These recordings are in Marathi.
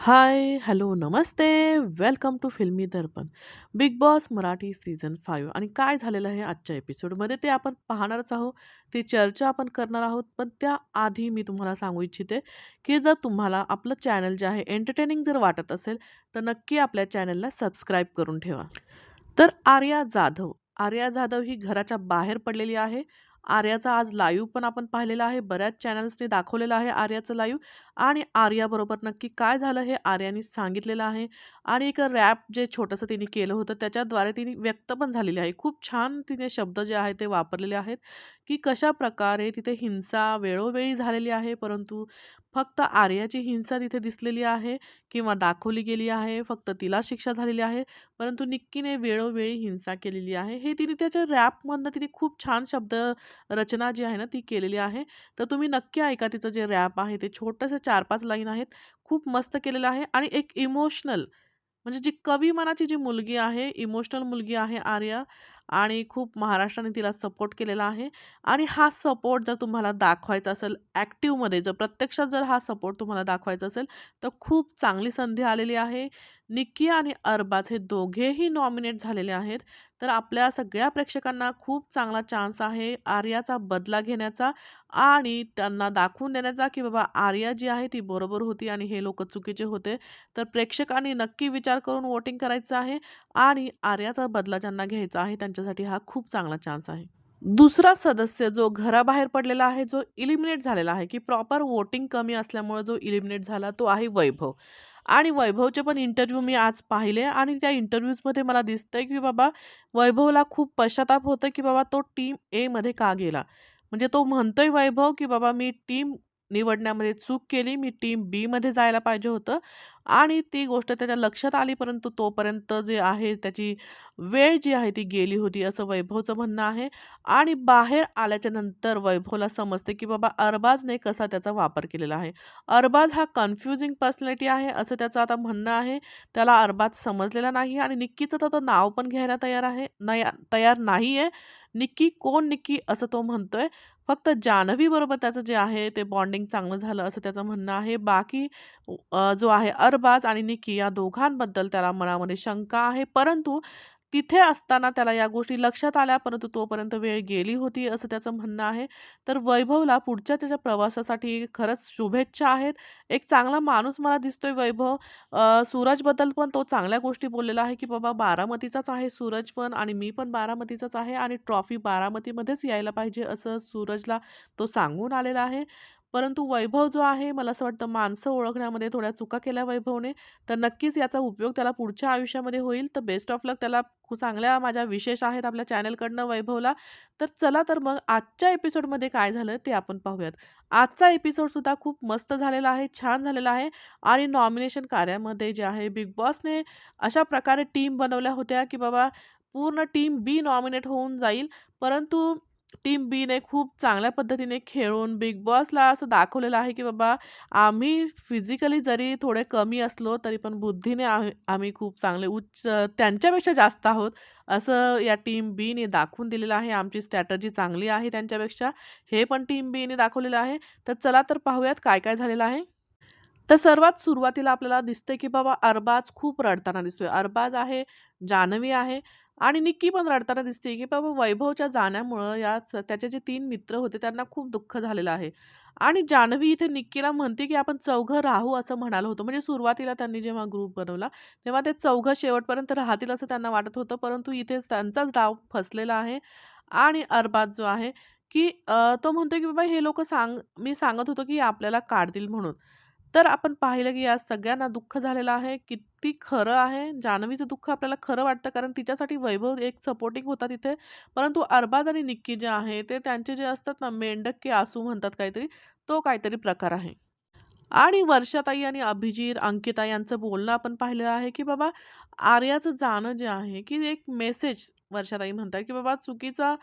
High, hello, Namaste. Welcome to Filmy Darpan. Bigg Boss Marathi season five आणि काय झालेलं आहे आजच्या एपिसोडमध्ये ते आपण पाहणारच आहोत. ती चर्चा आपण करणार आहोत. पण त्याआधी मी तुम्हाला सांगू इच्छिते, की जर तुम्हाला आपलं चॅनल जे आहे एंटरटेनिंग जर वाटत असेल, तर नक्की आपल्या चॅनलला सबस्क्राईब करून ठेवा. तर आर्या जाधव, आर्या जाधव ही घराच्या बाहेर पडलेली आहे. आर्याचा आज लाईव्ह पण आपण पाहिलेला आहे. बऱ्याच चॅनल्सने दाखवलेलं आहे आर्याचं लाईव्ह आणि आर्याबरोबर नक्की काय झालं हे आर्याने सांगितलेलं आहे आणि एक रॅप जे छोटंसं तिने केलं होतं त्याच्याद्वारे तिने व्यक्त पण झालेली आहे. खूप छान तिने शब्द जे आहे ते वापरलेले आहेत, की कशा प्रकारे तिथे हिंसा वेळोवेळी झालेली आहे, परंतु फक्त आर्याची हिंसा तिथे दिसलेली आहे किंवा दाखवली गेली आहे. फक्त तिला शिक्षा झालेली आहे. परंतु निक्कीने वेळोवेळी हिंसा केलेली आहे. हे तिने त्याच्या रॅपमधनं तिने खूप छान शब्द रचना जी आहे ना ती केलेली आहे. तर तुम्ही नक्की ऐका तिचं जे रॅप आहे ते छोटंसं 4-5 लाईन आहेत. खूप मस्त केलेलं आहे आणि एक इमोशनल म्हणजे जी कवी मनाची जी मुलगी आहे, इमोशनल मुलगी आहे आर्या आणि खूप महाराष्ट्राने तिला सपोर्ट केलेला आहे आणि हा सपोर्ट जर तुम्हाला दाखवायचा असेल ॲक्टिव्हमध्ये जर प्रत्यक्षात जर हा सपोर्ट तुम्हाला दाखवायचा असेल, तर खूप चांगली संधी आलेली आहे. निक्की आणि अरबाज हे दोघेही नॉमिनेट झालेले आहेत. तर आपल्या सगळ्या प्रेक्षकांना खूप चांगला चान्स आहे आर्याचा बदला घेण्याचा आणि त्यांना दाखवून देण्याचा, की बाबा आर्या जी आहे ती बरोबर होती आणि हे लोक चुकीचे होते. तर प्रेक्षकांनी नक्की विचार करून वोटिंग करायचं आहे आणि आर्याचा बदला ज्यांना घ्यायचा आहे त्यांच्यासाठी हा खूप चांगला चान्स आहे. दुसरा सदस्य जो घराबाहेर पडलेला आहे, जो इलिमिनेट झालेला आहे, की प्रॉपर वोटिंग कमी असल्यामुळे जो इलिमिनेट झाला तो आहे वैभव. आणि वैभवचे पण इंटरव्ह्यू मी आज पाहिले आणि त्या इंटरव्ह्यूजमध्ये मला दिसतंय, की बाबा वैभवला खूप पश्चाताप होतं की बाबा तो टीम एमध्ये का गेला? म्हणजे तो म्हणतोय वैभव, की बाबा मी टीम निवडण्यामध्ये चूक केली. मी टीम बीमध्ये जायला पाहिजे होतं आणि ती गोष्ट त्याच्या लक्षात आली, परंतु तोपर्यंत जे आहे त्याची वेळ जी आहे ती गेली होती, असं वैभवचं म्हणणं आहे. आणि बाहेर आल्याच्यानंतर वैभवला समजते, की बाबा अरबाजने कसा त्याचा वापर केलेला आहे. अरबाज हा कन्फ्युजिंग पर्सनॅलिटी आहे, असं त्याचं आता म्हणणं आहे. त्याला अरबाज समजलेला नाही आणि निक्कीचं तर तो नाव पण घ्यायला तयार आहे नया तयार नाही आहे निक्की, कोण निक्की? असं तो म्हणतोय. फक्त जान्हवीबरोबर त्याचं जे आहे ते बॉन्डिंग चांगलं झालं, असं त्याचं म्हणणं आहे. बाकी जो आहे अरबाज आणि निक्की या दोघांबद्दल त्याला मनामध्ये शंका आहे. परंतु तिथे असताना त्याला या गोष्टी लक्षात आल्या, परंतु तोपर्यंत वेळ गेली होती, असं त्याचं म्हणणं आहे. तर वैभवला पुढच्या त्याच्या प्रवासासाठी खरंच शुभेच्छा आहेत. एक चांगला माणूस मला दिसतोय वैभव. सूरजबद्दल पण तो चांगल्या गोष्टी बोललेला आहे, की बाबा बारामतीचाच आहे सूरज पण आणि मी पण बारामतीचाच आहे आणि ट्रॉफी बारामतीमध्येच यायला पाहिजे, असं सूरजला तो सांगून आलेला आहे. परंतु वैभव जो आहे, मला असं वाटतं माणसं ओळखण्यामध्ये थोड्या चुका केल्या वैभवने. तर नक्कीच याचा उपयोग त्याला पुढच्या आयुष्यामध्ये होईल. तर बेस्ट ऑफ लक त्याला चांगल्या माझ्या विशेष आहेत आपल्या चॅनलकडनं वैभवला. तर चला तर मग आजच्या एपिसोडमध्ये काय झालं ते आपण पाहूयात. आजचा एपिसोडसुद्धा खूप मस्त झालेला आहे, छान झालेला आहे आणि नॉमिनेशन कार्यामध्ये जे आहे बिग बॉसने अशा प्रकारे टीम बनवल्या होत्या, की बाबा पूर्ण टीम बी नॉमिनेट होऊन जाईल. परंतु टीम बीने खूप चांगल्या पद्धतीने खेळून बिग बॉसला असं दाखवलेलं आहे, की बाबा आम्ही फिजिकली जरी थोडे कमी असलो, तरी पण बुद्धीने आम्ही आम्ही खूप चांगले उच्च त्यांच्यापेक्षा जास्त आहोत, असं या टीम बीने दाखवून दिलेलं आहे. आमची स्ट्रॅटजी चांगली आहे त्यांच्यापेक्षा, हे पण टीम बीने दाखवलेलं आहे. तर चला तर पाहूयात काय-काय झालेलं आहे. तर सर्वात सुरुवातीला आपल्याला दिसतंय, की बाबा अरबाज खूप रडताना दिसतोय. अरबाज आहे, जान्हवी आहे आणि निक्की पण रडताना दिसते, की बाबा वैभवच्या जाण्यामुळं या त्याचे जे तीन मित्र होते त्यांना खूप दुःख झालेलं आहे. आणि जान्हवी इथे निक्कीला म्हणते, की आपण चौघं राहू असं म्हणालो होतो. म्हणजे सुरुवातीला त्यांनी जेव्हा ग्रुप बनवला, तेव्हा ते चौघं शेवटपर्यंत राहतील असं त्यांना वाटत होतं. परंतु इथे त्यांचाच डाव फसलेला आहे आणि अरबाज जो आहे, की तो म्हणतो की बाबा हे लोक सांग मी सांगत होतो, की आपल्याला काढतील म्हणून. तर आपण पाहिलं, की या सगळ्यांना दुःख झालेलं आहे. किती खरं आहे. जान्हवीचं दुःख आपल्याला खरं वाटतं, कारण तिच्यासाठी वैभव एक सपोर्टिंग होता तिथे. परंतु अरबाज आणि निक्की जे आहे, ते त्यांचे जे असतात ना मेंढक की आसू म्हणतात काहीतरी, तो काहीतरी प्रकार आहे. आणि वर्षाताई आणि अभिजीत अंकिता यांचं बोलणं आपण पाहिलेलं आहे, की बाबा आर्याचं जाणं जे आहे, की एक मेसेज वर्षाताई म्हणतात, की बाबा चुकीचा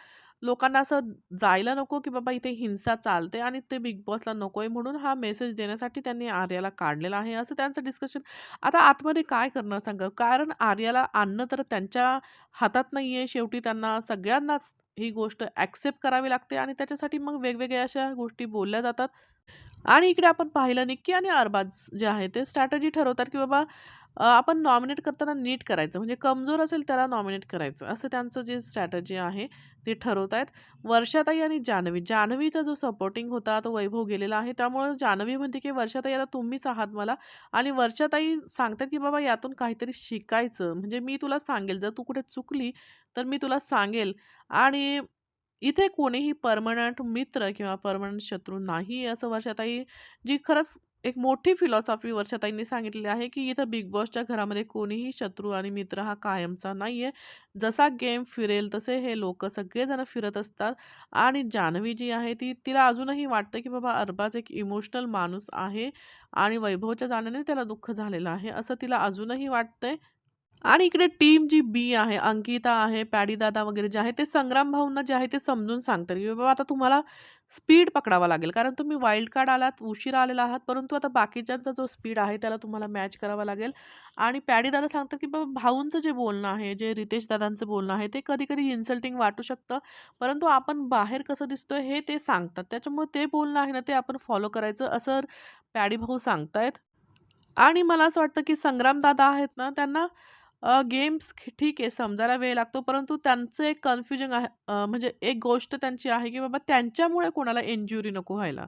लोकांना असं जायला नको, की बाबा इथे हिंसा चालते आणि ते बिग बॉसला नको आहे म्हणून हा मेसेज देण्यासाठी त्यांनी आर्याला काढलेला आहे, असं त्यांचं डिस्कशन. आता आतमध्ये काय करणार सांगा? कारण आर्याला आणणं तर त्यांच्या हातात नाही आहे शेवटी त्यांना सगळ्यांनाच ही गोष्ट ॲक्सेप्ट करावी लागते आणि त्याच्यासाठी मग वेगवेगळ्या अशा गोष्टी बोलल्या जातात. आणि इकडे आपण पाहिलं निक्की आणि अरबाज जे आहे ते स्ट्रॅटजी ठरवतात, की बाबा आपण नॉमिनेट करताना नीट करायचं. म्हणजे कमजोर असेल त्याला नॉमिनेट करायचं. असं त्यांचं जे स्ट्रॅटजी आहे ते ठरवत आहेत वर्षाताई आणि जान्हवी. जान्हवीचा जो सपोर्टिंग होता तो वैभव गेलेला आहे. त्यामुळे जान्हवी म्हणते, की "वर्षाताई आता तुम्हीच आहात मला" आणि वर्षाताई सांगतात, की "बाबा यातून काहीतरी शिकायचं. म्हणजे मी तुला सांगेल, जर तू कुठे चुकली तर मी तुला सांगेल आणि इथे कोणीही परमनंट मित्र किंवा परमनंट शत्रू नाही." असं वर्षाताई जी खरंच एक मोठी फिलॉसॉफी वर्षाताईंनी सांगितलेली आहे, की इथं बिग बॉसच्या घरामध्ये कोणीही शत्रू आणि मित्र हा कायमचा नाही आहे जसा गेम फिरेल तसे हे लोक सगळेजण फिरत असतात आणि जान्हवी जी आहे ती तिला अजूनही वाटतं, की बाबा अरबाज एक इमोशनल माणूस आहे आणि वैभवच्या जाण्याने त्याला दुःख झालेलं आहे, असं तिला अजूनही वाटतंय. आणि इकडे टीम जी बी आहे, अंकिता आहे, पॅडी दादा वगैरे जे आहे, ते संग्राम भाऊंना जे आहे ते समजून सांगतात, की बाबा आता तुम्हाला स्पीड पकडावा लागेल. कारण तुम्ही वाईल्ड कार्ड आलात, उशिरा आलेला आहात, परंतु आता बाकीच्यांचा जो स्पीड आहे त्याला तुम्हाला मॅच करावा लागेल. आणि पॅडी दादा सांगतात, की बाबा भाऊंचं जे बोलणं आहे, जे रितेश दादांचं बोलणं आहे, ते कधी-कधी इन्सल्टिंग वाटू शकतं. परंतु आपण बाहेर कसं दिसतोय हे ते सांगतात. त्याच्यामुळे ते बोलणं आहे ना, ते आपण फॉलो करायचं असं पॅडी भाऊ सांगतायत. आणि मला असं वाटतं, की संग्राम दादा आहेत ना, त्यांना गेम्स ठीक आहे समजायला वेळ लागतो, परंतु त्यांचं एक कन्फ्युजन आहे म्हणजे एक गोष्ट त्यांची आहे, की बाबा त्यांच्यामुळे कोणाला इंज्युरी नको व्हायला.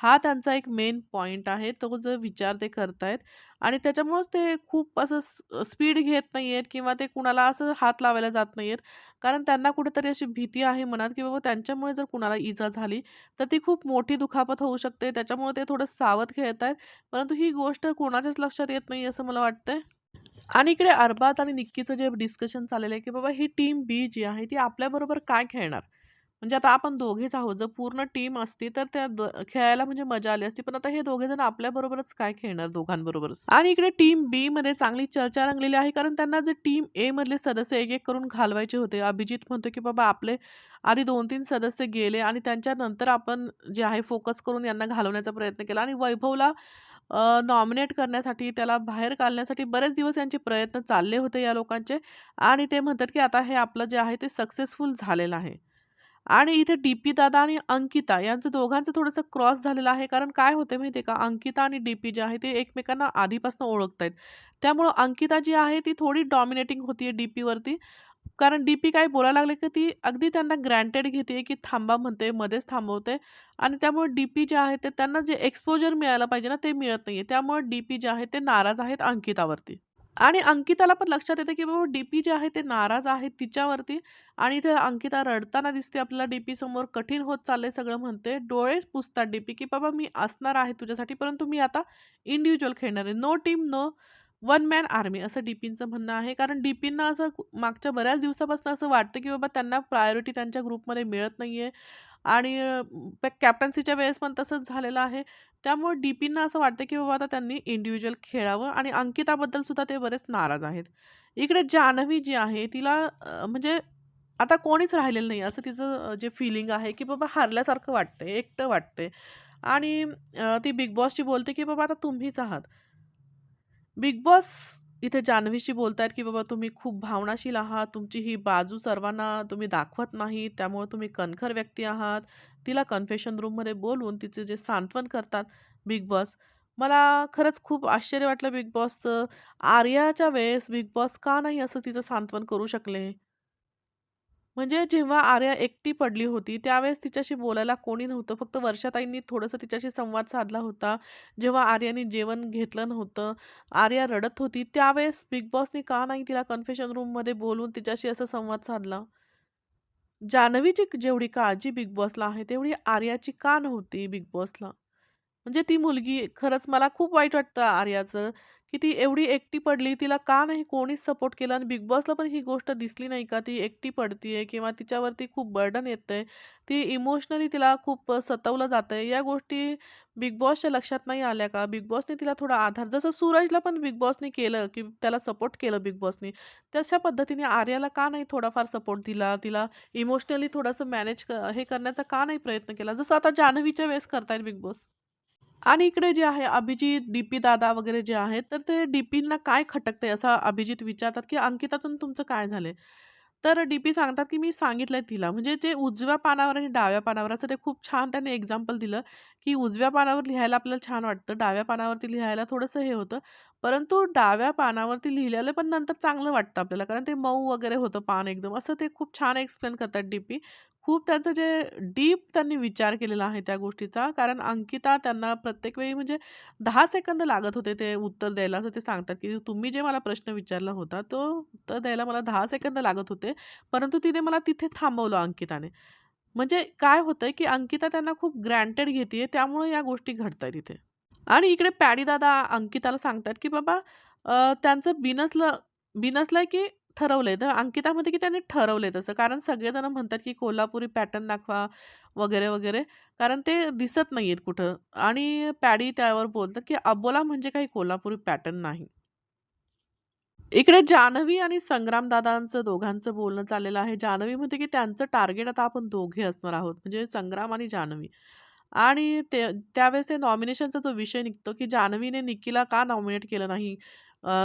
हा त्यांचा एक मेन पॉईंट आहे. तो जो विचार ते करतायत आणि त्याच्यामुळेच ते खूप असं स्पीड घेत नाही आहेत किंवा ते कुणाला असं हात लावायला जात नाही आहेत कारण त्यांना कुठेतरी अशी भीती आहे मनात, की बाबा त्यांच्यामुळे जर कुणाला इजा झाली, तर ती खूप मोठी दुखापत होऊ शकते. त्याच्यामुळे ते थोडं सावध खेळत आहेत परंतु ही गोष्ट कोणाच्याच लक्षात येत नाही असं मला वाटतं आणि इकडे अरबात आणि निक्कीचं जे डिस्कशन चाललेलं आहे, की बाबा ही टीम बी जी आहे ती आपल्याबरोबर काय खेळणार? म्हणजे आता आपण दोघेच आहोत. जर पूर्ण टीम असती तर त्या द खेळायला म्हणजे मजा आली असती. पण आता हे दोघे जण आपल्याबरोबरच काय खेळणार दोघांबरोबरच. आणि इकडे टीम बीमध्ये चांगली चर्चा रंगलेली आहे. कारण त्यांना जे टीम ए मधले सदस्य एक-एक करून घालवायचे होते. अभिजित म्हणतो, की बाबा आपले आधी 2-3 सदस्य गेले आणि त्यांच्यानंतर आपण जे आहे फोकस करून यांना घालवण्याचा प्रयत्न केला आणि वैभवला नॉमिनेट करण्यासाठी, त्याला बाहेर काढण्यासाठी बरेच दिवस यांचे प्रयत्न चालले होते या लोकांचे आणि ते म्हणतात, की आता हे आपलं जे आहे ते सक्सेसफुल झालेलं आहे. आणि इथे डी पी दादा आणि अंकिता यांचं दोघांचं थोडंसं क्रॉस झालेलं आहे. कारण काय होते माहिती आहे का, अंकिता आणि डी पी जे आहे ते एकमेकांना आधीपासून ओळखतायत. त्यामुळं अंकिता जी आहे ती थोडी डॉमिनेटिंग होतीये डी-पीवरती. कारण डी-पी काय बोलायला लागले, की ती अगदी त्यांना ग्रँटेड घेते, की थांबा म्हणते, मध्येच थांबवते आणि त्यामुळे डी पी जे आहे ते त्यांना जे एक्सपोजर मिळायला पाहिजे ना, ते मिळत नाहीये. त्यामुळे डी पी जे आहे ते नाराज आहेत अंकितावरती. आणि अंकिताला पण लक्षात येतं, की बाबा डी पी जे आहे ते नाराज आहे तिच्यावरती आणि इथे अंकिता रडताना दिसते आपल्याला डी पी समोर. कठीण होत चालले सगळं म्हणते. डोळे पुसतात डी पी की "बाबा मी असणार आहे तुझ्यासाठी, परंतु मी आता इंडिव्हिज्युअल खेळणार आहे. No team, no one man army असं डीपींचं म्हणणं आहे. कारण डीपींना असं मागच्या बऱ्याच दिवसापासून असं वाटतं, की बाबा त्यांना प्रायोरिटी त्यांच्या ग्रुपमध्ये मिळत नाही आहे आणि कॅप्टन्सीच्या वेळेस पण तसंच झालेलं आहे. त्यामुळे डीपींना असं वाटतं, की बाबा आता त्यांनी इंडिव्हिज्युअल खेळावं आणि अंकिताबद्दल सुद्धा ते बरेच नाराज आहेत. इकडे जान्हवी जी आहे तिला म्हणजे आता कोणीच राहिलेलं नाही असं तिचं जे फिलिंग आहे, की बाबा हारल्यासारखं वाटतंय, एकटं वाटतंय आणि ती बिग बॉसची बोलते, की बाबा आता तुम्हीच आहात. बिग बॉस इथे जान्हवीशी बोलतायत, की बाबा तुम्ही खूप भावनाशील आहात. तुमची ही बाजू सर्वांना तुम्ही दाखवत नाही. त्यामुळे तुम्ही कणखर व्यक्ती आहात. तिला कन्फेशन रूममध्ये बोलवून तिचे जे सांत्वन करतात बिग बॉस. मला खरंच खूप आश्चर्य वाटलं बिग बॉसचं. आर्याच्या वेळेस बिग बॉस का नाही असं तिचं सांत्वन करू शकले? म्हणजे जेव्हा आर्या एकटी पडली होती, त्यावेळेस तिच्याशी बोलायला कोणी नव्हतं. फक्त वर्षाताईंनी थोडंसं तिच्याशी संवाद साधला होता. जेव्हा आर्याने जेवण घेतलं नव्हतं, आर्या रडत होती, त्यावेळेस बिग बॉसनी का नाही तिला कन्फेशन रूममध्ये बोलून तिच्याशी असं संवाद साधला? जान्हवीची जेवढी काळजी बिग बॉसला आहे, तेवढी आर्याची का नव्हती बिग बॉसला? म्हणजे ती मुलगी खरंच मला खूप वाईट वाटतं आर्याचं, की ती एवढी एकटी पडली. तिला का नाही कोणीच सपोर्ट केला आणि बिग बॉसला पण ही गोष्ट दिसली नाही का ती एकटी पडतीये किंवा तिच्यावरती खूप बर्डन येतंय. ती इमोशनली तिला खूप सतवलं जातंय. या गोष्टी बिग बॉसच्या लक्षात नाही आल्या का? बिग बॉसने तिला थोडा आधार जसं सूरजला पण बिग बॉसने केलं, की त्याला सपोर्ट केलं बिग बॉसने तशा पद्धतीने आर्याला का नाही थोडाफार सपोर्ट दिला? तिला इमोशनली थोडंसं मॅनेज हे करण्याचा का नाही प्रयत्न केला? जसं आता जान्हवीच्या वेळेस करतायत बिग बॉस. आणि इकडे जे आहे अभिजित, डी दादा वगैरे जे आहेत, तर ते डी-पींना काय खटकते असं अभिजित विचारतात, की "अंकिताचं आणि तुमचं काय झालंय?" तर डी सांगतात, की "मी सांगितलंय तिला." म्हणजे जे उजव्या पानावर आणि डाव्या पानावर असं ते खूप छान त्याने एक्झाम्पल दिलं, की उजव्या पानावर लिहायला आपल्याला छान वाटतं, डाव्या पानावरती लिहायला थोडंसं हे होतं. परंतु डाव्या पानावरती लिहिलेलं पण नंतर चांगलं वाटतं आपल्याला, कारण ते मऊ वगैरे होतं पान एकदम. असं ते खूप छान एक्सप्लेन करतात डी खूप त्यांचं जे डीप त्यांनी विचार केलेला आहे त्या गोष्टीचा. कारण अंकिता त्यांना प्रत्येक वेळी म्हणजे दहा सेकंद लागत होते ते उत्तर द्यायला, असं ते सांगतात, की तुम्ही जे मला प्रश्न विचारला होता, तो उत्तर द्यायला मला दहा सेकंद लागत होते. परंतु तिने मला तिथे थांबवलं अंकिताने. म्हणजे काय होतंय, की अंकिता त्यांना खूप ग्रँटेड घेते त्यामुळे या गोष्टी घडतायत इथे. आणि इकडे पॅडी दादा अंकिताला सांगतात, की बाबा त्यांचं बिनसलं बिनसलंय, की ठरवलंय. तर अंकितामध्ये की त्यांनी ठरवलंय तसं. कारण सगळेजण म्हणतात, की कोल्हापुरी पॅटर्न दाखवा वगैरे, वगैरे. कारण ते दिसत नाहीयेत कुठं. आणि पॅडी त्यावर बोलतात, की अबोला म्हणजे काही कोल्हापुरी पॅटर्न नाही. इकडे जान्हवी आणि संग्राम दादांचं दोघांचं बोलणं चाललेलं आहे. जान्हवी म्हणते, की त्यांचं टार्गेट आता आपण दोघे असणार आहोत. म्हणजे संग्राम आणि जान्हवी. आणि ते त्यावेळेस ते नॉमिनेशनचा जो विषय निघतो, की जान्हवीने निक्कीला का नॉमिनेट केलं नाही?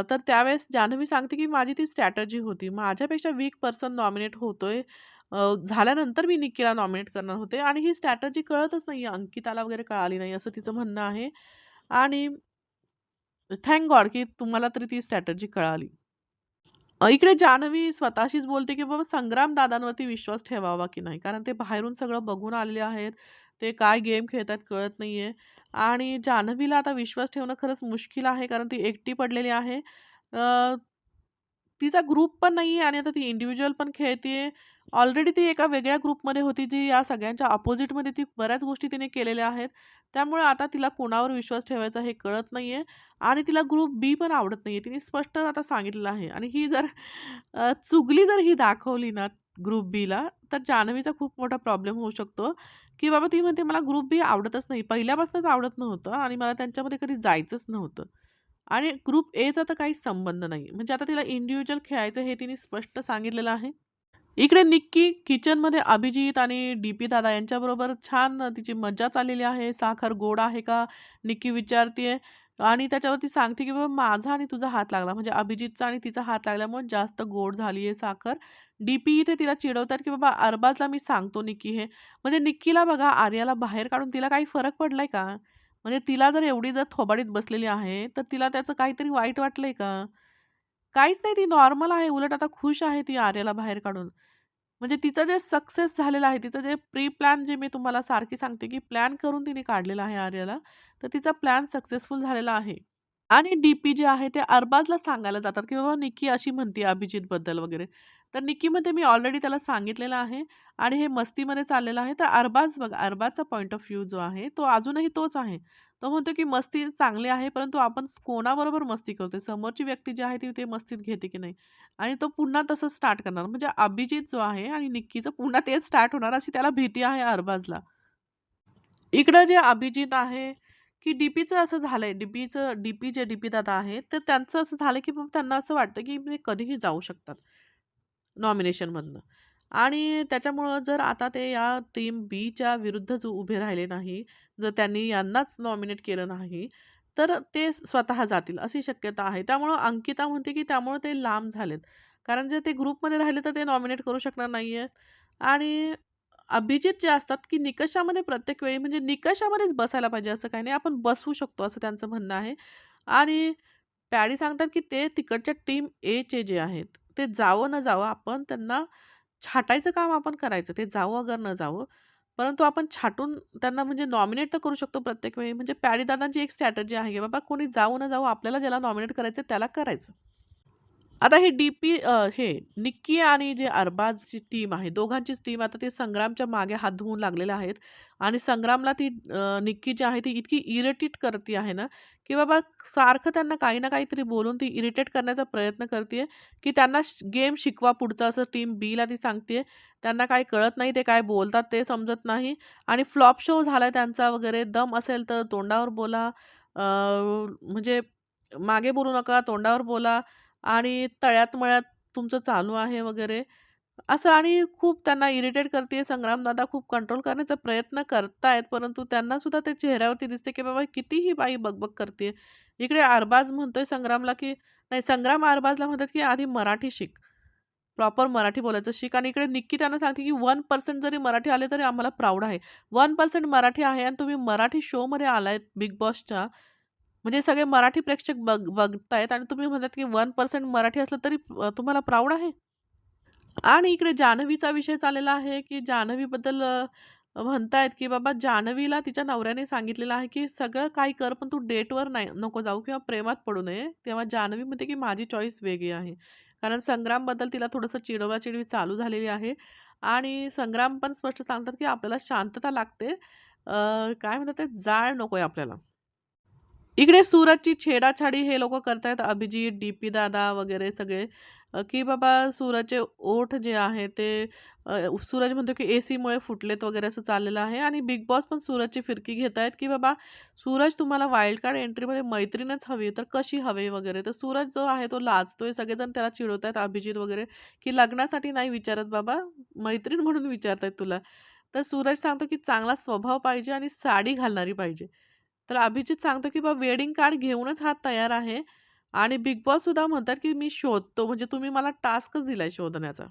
तर त्यावेळेस जान्हवी सांगते, की माझी ती स्ट्रॅटजी होती. माझ्यापेक्षा वीक पर्सन नॉमिनेट होतोय. झाल्यानंतर मी निक्कीला नॉमिनेट करणार होते आणि ही स्ट्रॅटजी कळतच नाही अंकिताला वगैरे कळाली नाही, असं तिचं म्हणणं आहे. आणि थँक गॉड, की तुम्हाला तरी ती स्ट्रॅटजी कळाली. इकडे जान्हवी स्वतःशीच बोलते, की बाबा संग्राम दादांवरती विश्वास ठेवावा की नाही. कारण ते बाहेरून सगळं बघून आलेले आहेत. ते काय गेम खेळतायत कळत नाही आहे आणि जान्हवीला आता विश्वास ठेवणं खरंच मुश्किल आहे, कारण ती एकटी पडलेली आहे. तिचा ग्रुप पण नाही आहे आणि आता ती इंडिव्हिज्युअल पण खेळते ऑलरेडी ती एका वेगळ्या ग्रुपमध्ये होती, जी या सगळ्यांच्या अपोजिटमध्ये ती बऱ्याच गोष्टी तिने केलेल्या आहेत. त्यामुळे आता तिला कोणावर विश्वास ठेवायचा हे कळत नाही आहे आणि तिला ग्रुप बी पण आवडत नाही आहे तिने स्पष्ट आता सांगितलेलं आहे आणि ही जर चुगली जर ही दाखवली ना ग्रुप बीला, तर जान्हवीचा खूप मोठा प्रॉब्लेम होऊ शकतो, की बाबा ती म्हणते, "मला ग्रुप बी आवडतच नाही. पहिल्यापासूनच आवडत नव्हतं आणि मला त्यांच्यामध्ये कधी जायचंच नव्हतं." आणि ग्रुप एचा तर काहीच संबंध नाही. म्हणजे आता तिला इंडिव्हिज्युअल खेळायचं हे तिने स्पष्ट सांगितलेलं आहे. इकडे निक्की किचनमध्ये अभिजित आणि डी-पी दादा यांच्याबरोबर छान तिची मज्जा चाललेली आहे. "साखर गोड आहे का?" निक्की विचारते आणि त्याच्यावरती सांगते, की "बाबा माझा आणि तुझा हात लागला." म्हणजे अभिजितचा आणि तिचा हात लागल्यामुळे जास्त गोड झाली आहे साखर. डी-पी इथे तिला चिडवतात, की "बाबा अरबाजला मी सांगतो निक्की हे." म्हणजे निक्कीला बघा आर्याला बाहेर काढून तिला काही फरक पडलाय का? म्हणजे तिला जर एवढी जर थोबाडीत बसलेली आहे, तर तिला त्याचं काहीतरी वाईट वाटलंय का? काहीच नाही, ती नॉर्मल आहे. उलट आता खुश आहे ती आर्याला बाहेर काढून. म्हणजे तिचं जे सक्सेस झालेलं आहे, तिचं जे प्री प्लॅन जे मी तुम्हाला सारखी सांगते, की प्लॅन करून तिने काढलेला आहे आर्याला, तर तिचा प्लॅन सक्सेसफुल झालेला आहे. आणि डी-पी जे आहे ते अरबाजला सांगायला जातात, की बाबा निक्की अशी म्हणते अभिजितबद्दल वगैरे. तर निक्कीमध्ये "मी ऑलरेडी त्याला सांगितलेलं आहे आणि हे मस्तीमध्ये चाललेलं आहे." तर अरबाज बघा, अरबाजचा पॉइंट ऑफ व्ह्यू जो आहे, तो अजूनही तोच आहे. तो म्हणतो, की मस्ती चांगली आहे, परंतु आपण कोणाबरोबर मस्ती करतोय? समोरची व्यक्ती जी आहे ती ते मस्तीत घेते की नाही? आणि तो पुन्हा तसंच स्टार्ट करणार. म्हणजे अभिजित जो आहे आणि निक्कीचं पुन्हा तेच स्टार्ट होणार अशी त्याला भीती आहे अरबाजला. इकडं जे अभिजित आहे, की डी-पीचं असं झालंय, डी-पीचं डी-पी जे डी-पी दादा आहेत, तर त्यांचं असं झालं, की त्यांना असं वाटतं, की ते कधीही जाऊ शकतात नॉमिनेशनमधनं. आणि त्याच्यामुळं जर आता ते या टीम बीच्या विरुद्ध जो उभे राहिले नाही, जर त्यांनी यांनाच नॉमिनेट केलं नाही, तर ते स्वतः जातील अशी शक्यता आहे. त्यामुळं अंकिता म्हणते, की त्यामुळं ते लांब झालेत. कारण जर ते ग्रुपमध्ये राहिले, तर ते नॉमिनेट करू शकणार नाही आहेत आणि अभिजित जे असतात, की निकषामध्ये प्रत्येक वेळी म्हणजे निकषामध्येच बसायला पाहिजे असं काही नाही. आपण बसवू शकतो असं त्यांचं म्हणणं आहे. आणि पॅडी सांगतात, की ते तिकडच्या टीम एचे जे आहेत, ते जावं न जावं आपण त्यांना छाटायचं काम आपण करायचं. ते जावं अगर न जावं, परंतु आपण छाटून त्यांना म्हणजे नॉमिनेट तर करू शकतो प्रत्येक वेळी. म्हणजे पॅडी दादांची एक स्ट्रॅटजी आहे, की बाबा कोणी जावं न जावं आपल्याला ज्याला नॉमिनेट करायचं त्याला करायचं. आता हे डी-पी हे निक्की आणि जे अरबाजची टीम आहे, दोघांचीच टीम आता ते संग्रामच्या मागे हात धुवून लागलेले आहेत आणि संग्रामला ती निक्की जी आहे ती इतकी इरिटेट करते आहे ना, की बाबा सारखं त्यांना काही ना काहीतरी बोलून ती इरिटेट करण्याचा प्रयत्न करते की त्यांना गेम शिकवा पुढचा असं टीम बीला ती सांगते त्यांना काही कळत नाही, ते काय बोलतात ते समजत नाही आणि फ्लॉप शो झाला त्यांचा वगैरे. दम असेल तर तोंडावर बोला. म्हणजे मागे बोलू नका, तोंडावर बोला. आणि तळ्यात-मळ्यात तुमचं चालू आहे वगैरे. असं आणि खूप त्यांना इरिटेट करते संग्रामदादा खूप कंट्रोल करण्याचा प्रयत्न करतायत, परंतु त्यांनासुद्धा ते चेहऱ्यावरती दिसते, की बाबा किती ही बाई बकबक करते इकडे अरबाज म्हणतोय संग्रामला, की नाही संग्राम अरबाजला म्हणतात, की "आधी मराठी शिक." प्रॉपर मराठी बोलायचं शिक. आणि इकडे निक्की त्यांना सांगते, की वन पर्सेंट जरी मराठी आले तरी आम्हाला प्राऊड आहे. वन पर्सेंट मराठी आहे आणि तुम्ही मराठी शोमध्ये आलायत बिग बॉसच्या, म्हणजे सगळे मराठी प्रेक्षक बघ बघतायत आणि तुम्ही म्हणतात, की वन पर्सेंट मराठी असलं तरी तुम्हाला प्राऊड आहे? आणि इकडे जान्हवीचा विषय चाललेला आहे, की जान्हवीबद्दल म्हणतायत, की बाबा जान्हवीला तिच्या नवऱ्याने सांगितलेलं आहे, की "सगळं काही कर, पण तू डेटवर नाही नको जाऊ किंवा प्रेमात पडू नये." तेव्हा जान्हवी म्हणते, की "माझी चॉईस वेगळी आहे." कारण संग्रामबद्दल तिला थोडंसं चिडवाचिडवी चालू झालेली आहे आणि संग्राम पण स्पष्ट सांगतात, की "आपल्याला शांतता लागते." काय म्हणतात ते, जाळ नको आहे आपल्याला. इकडे सूरजची छेडाछाडी हे लोक करतायत. अभिजित, डी-पी दादा वगैरे सगळे, की बाबा सूरजचे ओठ जे आहे ते सूरज म्हणतो, की ए सीमुळे फुटलेत वगैरे असं चाललेलं आहे आणि बिग बॉस पण सूरजची फिरकी घेत आहेत की बाबा सूरज तुम्हाला वाईल्ड कार्ड एंट्रीमध्ये मैत्रीणच हवी तर कशी हवी वगैरे. तर सूरज जो आहे तो लाजतोय. सगळेजण त्याला चिडवत आहेत अभिजित वगैरे, की "लग्नासाठी नाही विचारत बाबा, मैत्रीण म्हणून विचारतायत तुला." तर सूरज सांगतो, की "चांगला स्वभाव पाहिजे आणि साडी घालणारी पाहिजे." तर अभिजित सांगतो, की बा वेडिंग कार्ड घेऊनच हा तयार आहे." आणि बिग बॉससुद्धा म्हणतात, की "मी शोधतो." म्हणजे तुम्ही मला टास्कच दिलाय शोधण्याचा.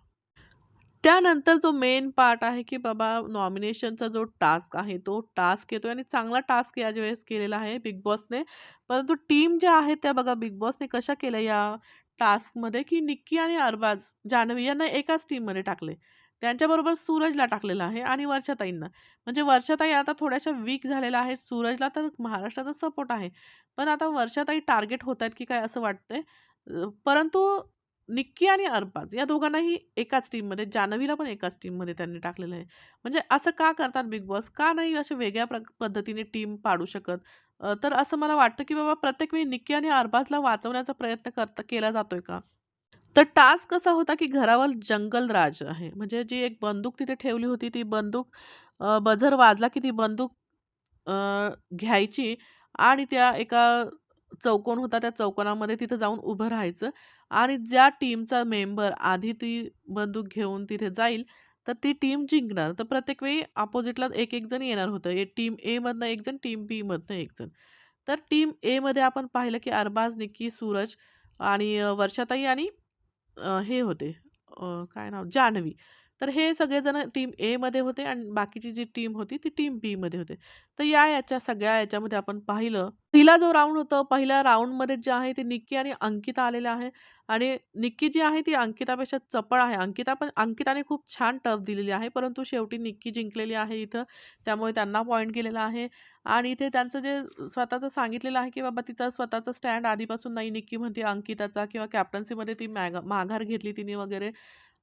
त्यानंतर जो मेन पार्ट आहे, की बाबा नॉमिनेशनचा जो टास्क आहे, तो टास्क येतो आणि चांगला टास्क यावेळेस केलेला आहे बिग बॉसने. परंतु टीम ज्या आहेत त्या बघा बिग बॉसने कशा केल्या या टास्कमध्ये, की निक्की आणि अरबाज, जान्हवी यांना एकाच टीममध्ये टाकले. त्यांच्याबरोबर सूरजला टाकलेलं आहे आणि वर्षाताईंना. म्हणजे वर्षाताई आता थोड्याशा वीक झालेल्या आहेत. सूरजला तर महाराष्ट्राचा सपोर्ट आहे. पण आता वर्षाताई टार्गेट होत आहेत की काय असं वाटतंय. परंतु निक्की आणि अरबाज या दोघांनाही एकाच टीममध्ये, जान्हवीला पण एकाच टीममध्ये त्यांनी टाकलेलं आहे. म्हणजे असं का करतात बिग बॉस? का नाही अशा वेगळ्या प्र पद्धतीने टीम पाडू शकत? तर असं मला वाटतं, की बाबा प्रत्येक वेळी निक्की आणि अरबाजला वाचवण्याचा प्रयत्न करता केला जातोय का? तर टास्क कसा होता, की घरावर जंगल राज आहे. म्हणजे जी एक बंदूक तिथे ठेवली होती, ती बंदूक बझर वाजला, की ती बंदूक घ्यायची आणि त्या एका चौकोन होता, त्या चौकोनामध्ये तिथं जाऊन उभं राहायचं आणि ज्या टीमचा मेंबर आधी ती बंदूक घेऊन तिथे जाईल, तर ती टीम जिंकणार. तर प्रत्येक वेळी अपोजिटला एक एक जण येणार होतं. ए टीम एमधनं एक जण, टीम बीमधनं एक जण. तर टीम एमध्ये आपण पाहिलं, की अरबाज, निक्की, सूरज आणि वर्षाताई आणि अ, हे होते अ, काय नाव जान्हवी. तर हे सगळेजण टीम एमध्ये होते आणि बाकीची जी टीम होती ती टीम बीमध्ये होते. तर या याच्या सगळ्या याच्यामध्ये आपण पाहिलं, पहिला जो राऊंड होतं पहिल्या राऊंडमध्ये जे आहे ते निक्की आणि अंकिता आलेले आहे आणि निक्की जी आहे ती अंकितापेक्षा चपळ आहे. अंकिता पण अंकिताने खूप छान टफ दिलेली आहे, परंतु शेवटी निक्की जिंकलेली आहे इथं. त्यामुळे त्यांना पॉईंट गेलेला आहे आणि इथे त्यांचं जे स्वतःचं सांगितलेलं आहे, की बाबा तिचा स्वतःचा स्टँड आधीपासून नाही. निक्की म्हणते अंकिताचा किंवा कॅप्टन्सीमध्ये ती मॅग माघार घेतली तिने वगैरे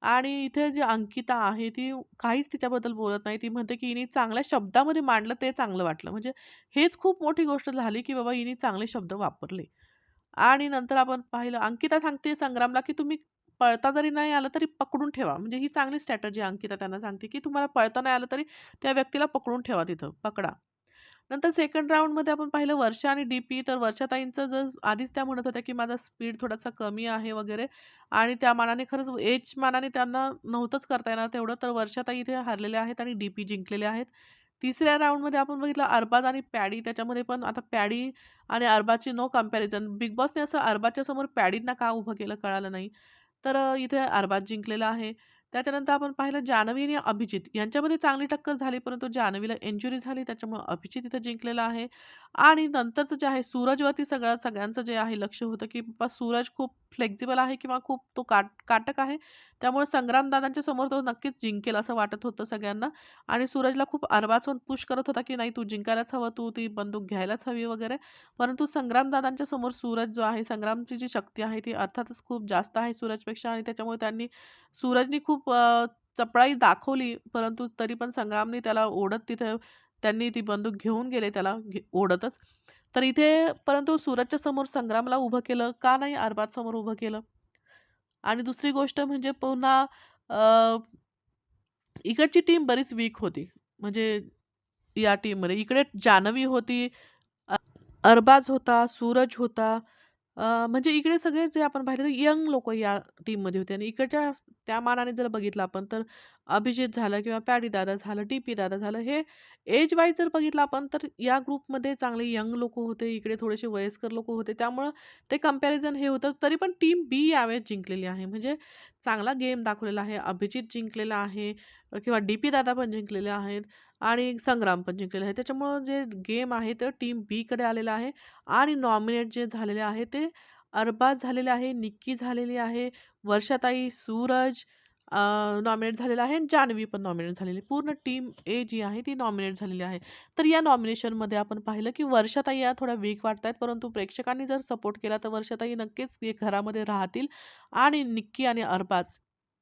आणि इथे जी अंकिता आहे ती काहीच तिच्याबद्दल बोलत नाही. ती म्हणते, की हिने चांगल्या शब्दामध्ये मांडलं ते चांगलं वाटलं. म्हणजे हेच खूप मोठी गोष्ट झाली, की बाबा हिने चांगले शब्द वापरले. आणि नंतर आपण पाहिलं अंकिता सांगते संग्रामला, की तुम्ही पळता जरी नाही आलं तरी पकडून ठेवा. म्हणजे ही चांगली स्ट्रॅटजी अंकिता त्यांना सांगते, की तुम्हाला पळता नाही आलं तरी त्या व्यक्तीला पकडून ठेवा तिथं, पकडा. नंतर सेकंड राऊंडमध्ये आपण पाहिलं वर्षा आणि डी-पी तर वर्षाताईंचं जर आधीच त्या म्हणत होत्या, की माझा स्पीड थोडासा कमी आहे वगैरे आणि त्या मानाने खरंच एज मानाने त्यांना नव्हतंच करता येणार तेवढं. तर वर्षाताई इथे हारलेल्या आहेत आणि डी-पी जिंकलेले आहेत. तिसऱ्या राऊंडमध्ये आपण बघितलं अरबाज आणि पॅडी त्याच्यामध्ये पण आता पॅडी आणि अरबाजची नो कंपॅरिझन बिग बॉसने असं अरबाजच्या समोर पॅडींना का उभं केलं कळालं नाही. तर इथे अरबाज जिंकलेला आहे. त्याच्यानंतर आपण पाहिलं जान्हवी आणि अभिजित यांच्यामध्ये चांगली टक्कर झाली, परंतु जान्हवीला इंज्युरी झाली त्याच्यामुळे अभिजित इथं जिंकलेला आहे. आणि नंतरचं जे आहे सूरजवरती सगळं सगळ्यांचं जे आहे लक्ष होतं, की बाबा सूरज खूप फ्लेक्झिबल आहे किंवा खूप तो काट काटक आहे. त्यामुळे संग्रामदादांच्या समोर तो नक्कीच जिंकेल असं वाटत होतं सगळ्यांना आणि सूरजला खूप अरबाज पुश करत होता, की नाही तू जिंकायलाच हवं, तू ती बंदूक घ्यायलाच हवी वगैरे. परंतु संग्रामदादांच्या समोर सूरज जो आहे, संग्रामची जी शक्ती आहे ती अर्थातच खूप जास्त आहे सूरजपेक्षा आणि त्याच्यामुळे त्यांनी सूरजनी खूप खूप चपळाई दाखवली, परंतु तरी पण संग्रामने त्याला ओढत तिथे त्यांनी ती बंदूक घेऊन गेले त्याला घे ओढतच. तर इथे परंतु सूरजच्या समोर संग्रामला उभं केलं, का नाही अरबाजसमोर उभं केलं? आणि दुसरी गोष्ट म्हणजे पुन्हा इकडची टीम बरीच वीक होती. म्हणजे या टीममध्ये. इकडे जान्हवी होती, अरबाज होता, सूरज होता. अ, म्हणजे इकडे सगळे जे आपण पाहिले तर यंग लोकं या टीममध्ये होते आणि इकडच्या त्या मानाने जर बघितलं आपण तर अभिजित झालं किंवा पॅडी दादा झालं, डी-पी दादा झालं, हे एज वाईज जर बघितलं आपण तर या ग्रुपमध्ये चांगले यंग लोकं होते, इकडे थोडेसे वयस्कर लोकं होते. त्यामुळं ते कंपॅरिझन हे होतं. तरी पण टीम बी यावेळेस जिंकलेली आहे. म्हणजे चांगला गेम दाखवलेला आहे. अभिजित जिंकलेला आहे किंवा डी-पी दादा पण जिंकलेले आहेत आणि संग्राम पण जिंकलेला आहे. त्याच्यामुळं जे गेम आहे तर टीम बीकडे आलेलं आहे आणि नॉमिनेट जे झालेले आहे ते अरबाज झालेले आहे, निक्की झालेली आहे, वर्षाताई, सूरज नॉमिनेट झालेला आहे आणि जान्हवी पण नॉमिनेट झालेली आहे. पूर्ण टीम ए जी आहे ती नॉमिनेट झालेली आहे. तर या नॉमिनेशनमध्ये आपण पाहिलं की वर्षाताई या थोड्या वीक आहेत परंतु प्रेक्षकांनी जर सपोर्ट केला तर वर्षाताई नक्कीच घरामध्ये राहतील आणि निक्की आणि अरबाज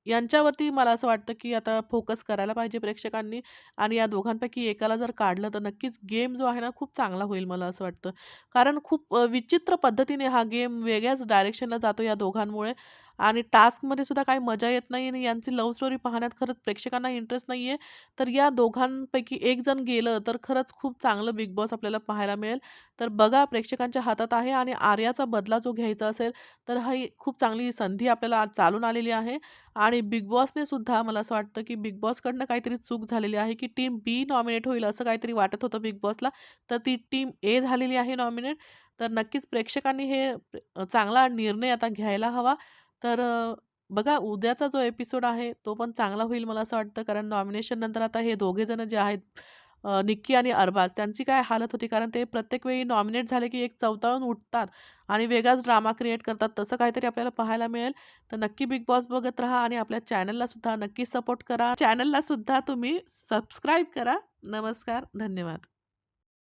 यांच्यावरती मला असं वाटतं की आता फोकस करायला पाहिजे प्रेक्षकांनी आणि या दोघांपैकी एकाला जर काढलं तर नक्कीच गेम जो आहे ना खूप चांगला होईल मला असं वाटतं. कारण खूप विचित्र पद्धतीने हा गेम वेगळ्याच डायरेक्शनला जातो या दोघांमुळे आणि टास्कमध्ये सुद्धा काही मजा येत नाही आणि यांची लव्ह स्टोरी पाहण्यात खरंच प्रेक्षकांना इंटरेस्ट नाही आहे तर या दोघांपैकी एक जण गेलं तर खरंच खूप चांगलं बिग बॉस आपल्याला पाहायला मिळेल. तर बघा प्रेक्षकांच्या हातात आहे आणि आर्याचा बदला जो घ्यायचा असेल तर ही खूप चांगली संधी आपल्याला चालून आलेली आहे आणि बिग बॉसने सुद्धा मला असं वाटतं की बिग बॉसकडनं काहीतरी चूक झालेली आहे की टीम बी नॉमिनेट होईल असं काहीतरी वाटत होतं बिग बॉसला. तर ती टीम ए झालेली आहे नॉमिनेट. तर नक्कीच प्रेक्षकांनी हे चांगला निर्णय आता घ्यायला हवा. तर बघा उद्याचा जो एपिसोड आहे तो पण चांगला होईल मला असं वाटतं. कारण नॉमिनेशन नंतर आता हे दोघे जण जे आहेत निक्की आणि अरबाज त्यांची काय हालत होती कारण ते प्रत्येक वेळी नॉमिनेट झाले की एक चवताळून उठतात आणि वेगळाच ड्रामा क्रिएट करतात. तसं काहीतरी आपल्याला पाहायला मिळेल. तर नक्की बिग बॉस बघत राहा आणि आपल्या चॅनलला सुद्धा नक्की सपोर्ट करा. चॅनलला सुद्धा तुम्ही सबस्क्राईब करा. नमस्कार, धन्यवाद.